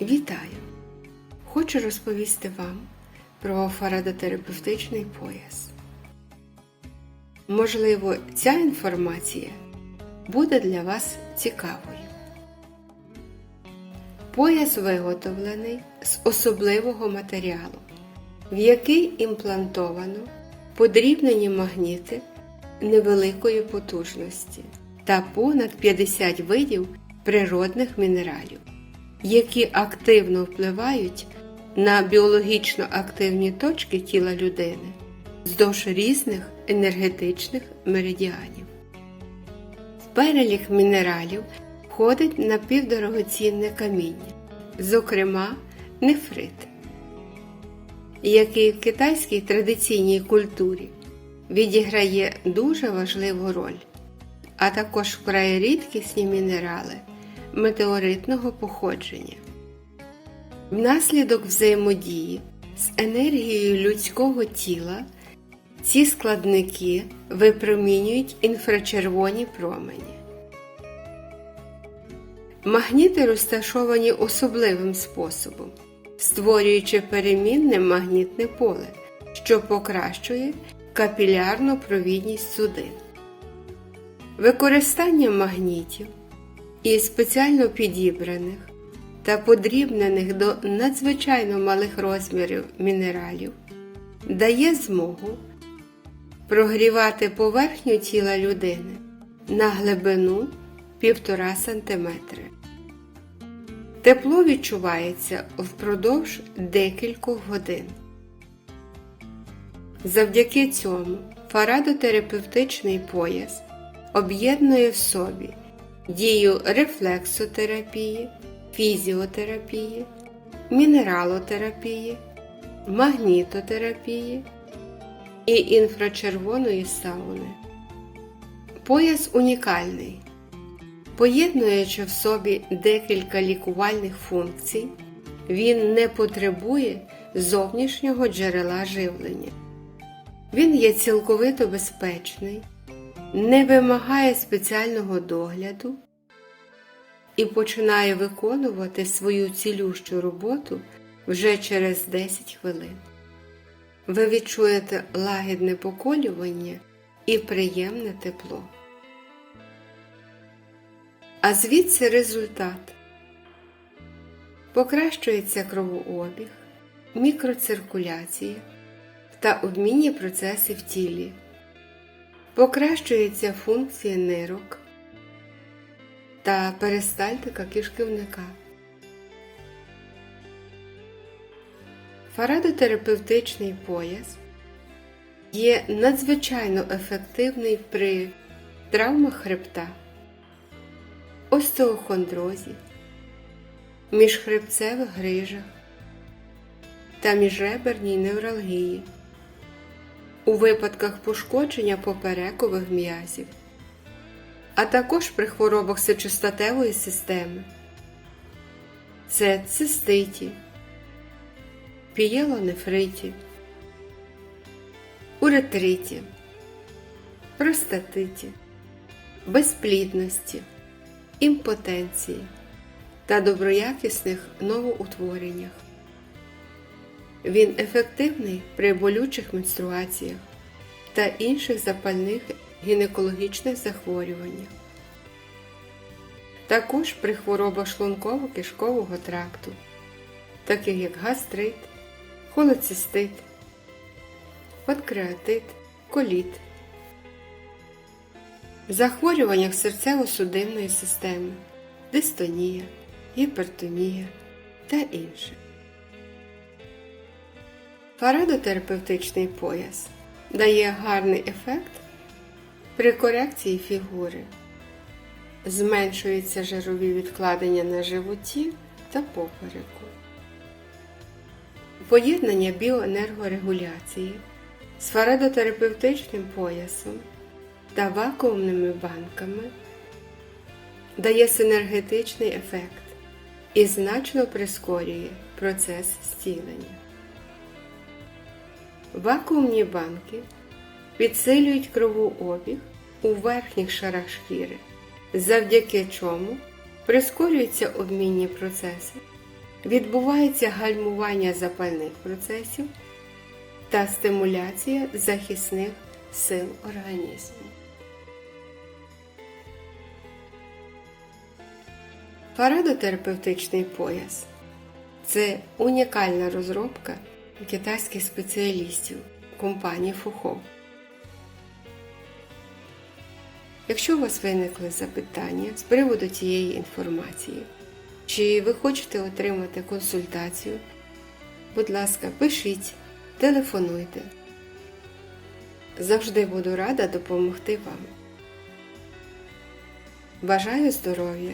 Вітаю! Хочу розповісти вам про фарадотерапевтичний пояс. Можливо, ця інформація буде для вас цікавою. Пояс виготовлений з особливого матеріалу, в який імплантовано подрібнені магніти невеликої потужності та понад 50 видів природних мінералів, які активно впливають на біологічно активні точки тіла людини вздовж різних енергетичних меридіанів. В перелік мінералів входить напівдорогоцінне каміння, зокрема нефрит, який в китайській традиційній культурі відіграє дуже важливу роль, а також вкрай рідкісні мінерали метеоритного походження. Внаслідок взаємодії з енергією людського тіла ці складники випромінюють інфрачервоні промені. Магніти розташовані особливим способом, створюючи перемінне магнітне поле, що покращує капілярну провідність судин. Використання магнітів і спеціально підібраних та подрібнених до надзвичайно малих розмірів мінералів дає змогу прогрівати поверхню тіла людини на глибину 1,5 см. Тепло відчувається впродовж декількох годин. Завдяки цьому фарадотерапевтичний пояс об'єднує в собі дію рефлексотерапії, фізіотерапії, мінералотерапії, магнітотерапії і інфрачервоної сауни. Пояс унікальний, поєднуючи в собі декілька лікувальних функцій, він не потребує зовнішнього джерела живлення. Він є цілковито безпечний, не вимагає спеціального догляду і починає виконувати свою цілющу роботу вже через 10 хвилин. Ви відчуєте лагідне поколювання і приємне тепло. А звідси результат. Покращується кровообіг, мікроциркуляція та обмінні процеси в тілі. Покращується функція нирок та перистальтика кишківника. Фарадотерапевтичний пояс є надзвичайно ефективний при травмах хребта, остеохондрозі, міжхребцевих грижах та міжреберній невралгії, у випадках пошкодження поперекових м'язів, а також при хворобах сечостатевої системи, це циститі, пієлонефриті, уретриті, простатиті, безплідності, імпотенції та доброякісних новоутвореннях. Він ефективний при болючих менструаціях та інших запальних гінекологічних захворюваннях. Також при хворобах шлунково-кишкового тракту, таких як гастрит, холецистит, панкреатит, коліт, захворюваннях серцево-судинної системи, дистонія, гіпертонія та інше. Фарадотерапевтичний пояс дає гарний ефект при корекції фігури, зменшуються жирові відкладення на животі та попереку. Поєднання біоенергорегуляції з фарадотерапевтичним поясом та вакуумними банками дає синергетичний ефект і значно прискорює процес зцілення. Вакуумні банки підсилюють кровообіг у верхніх шарах шкіри, завдяки чому прискорюються обмінні процеси, відбувається гальмування запальних процесів та стимуляція захисних сил організму. Парадотерапевтичний пояс це унікальна розробка китайських спеціалістів компанії Фухо. Якщо у вас виникли запитання з приводу цієї інформації, чи ви хочете отримати консультацію, будь ласка, пишіть, телефонуйте. Завжди буду рада допомогти вам. Бажаю здоров'я!